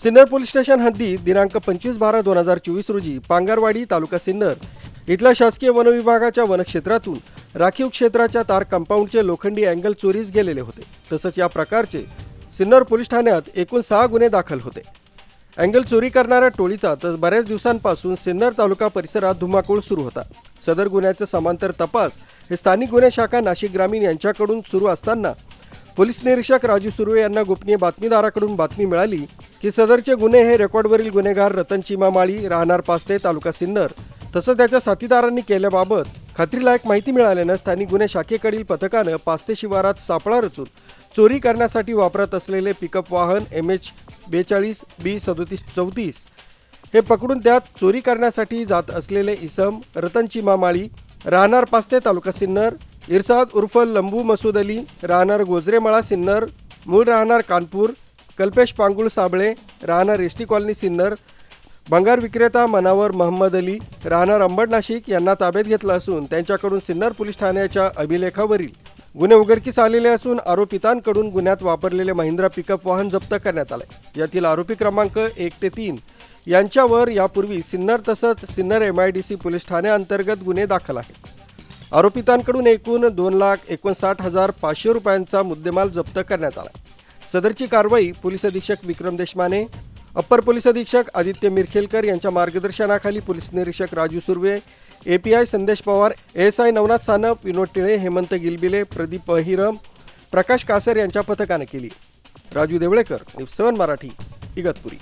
Sinnar police station हद्दी दिनांक पंचवीस बारा दोन हजार चोवीस रोजी पांगारवाडी तालुका सिन्नर इथल्या शासकीय वनविभागाच्या वनक्षेत्रातून राखीव क्षेत्राच्या तार कंपाऊंडचे लोखंडी अँगल चोरीस गेलेले होते. तसंच या प्रकारचे सिन्नर पोलीस ठाण्यात एकूण सहा गुन्हे दाखल होते. अँगल चोरी करणाऱ्या टोळीचा तर बऱ्याच दिवसांपासून सिन्नर तालुका परिसरात धुमाकूळ सुरू होता. सदर गुन्ह्याचा समांतर तपास हे स्थानिक गुन्हे शाखा नाशिक ग्रामीण यांच्याकडून सुरू असताना पोलीस निरीक्षक राजू सुर्वे यांना गोपनीय बातमीदाराकडून बातमी मिळाली. की सदरचे गुन्हे हे रेकॉर्डवरील गुन्हेगार रतन चिमामाळी राहणार पास्ते तालुका सिन्नर. तसंच त्याच्या साथीदारांनी केल्याबाबत खात्रीलायक माहिती मिळाल्यानं स्थानिक गुन्हे शाखेकडील पथकानं पास्ते शिवारात सापळा रचून चोरी करण्यासाठी वापरत असलेले पिकअप वाहन एम एच बेचाळीस बी सदोतीस चौतीस हे पकडून त्यात चोरी करण्यासाठी जात असलेले इसम रतन चिमामाळी राहणार पास्ते तालुका सिन्नर इरसाद उर्फ लंबू मसूद अली राहणार गोजरेमाळा सिन्नर मूळ राहणार कानपूर कल्पेश पांगुळ साबळे राहणार एस टी कॉलनी सिन्नर भंगार विक्रेता मनावर महम्मद अली राहणार अंबड नाशिक यांना ताब्यात घेतलं असून त्यांच्याकडून सिन्नर पोलीस ठाण्याच्या अभिलेखावरील गुन्हे उघडकीस आलेले असून आरोपितांकडून गुन्ह्यात वापरलेले महिंद्रा पिकअप वाहन जप्त करण्यात आले यातील आरोपी क्रमांक एक ते तीन यांच्यावर यापूर्वी सिन्नर तसंच Sinnar M I D C police ठाण्याअंतर्गत गुन्हे दाखल आहेत. आरोपितांकडून एकूण दोन लाख एकोणसाठ हजार पाचशे रुपयांचा मुद्देमाल जप्त करण्यात आला. सदरची कारवाई पोलीस अधीक्षक विक्रम देशमाने अप्पर पोलीस अधीक्षक आदित्य मिरखेलकर यांच्या मार्गदर्शनाखाली पोलीस निरीक्षक Raju Surve API Sandesh Pawar S I Navnath Sanap Vinod Tile Hemant Gilbile Pradeep Ahiram Prakash Kasar यांच्या पथकानं केली. Raju Deolekar news seven Marathi Igatpuri.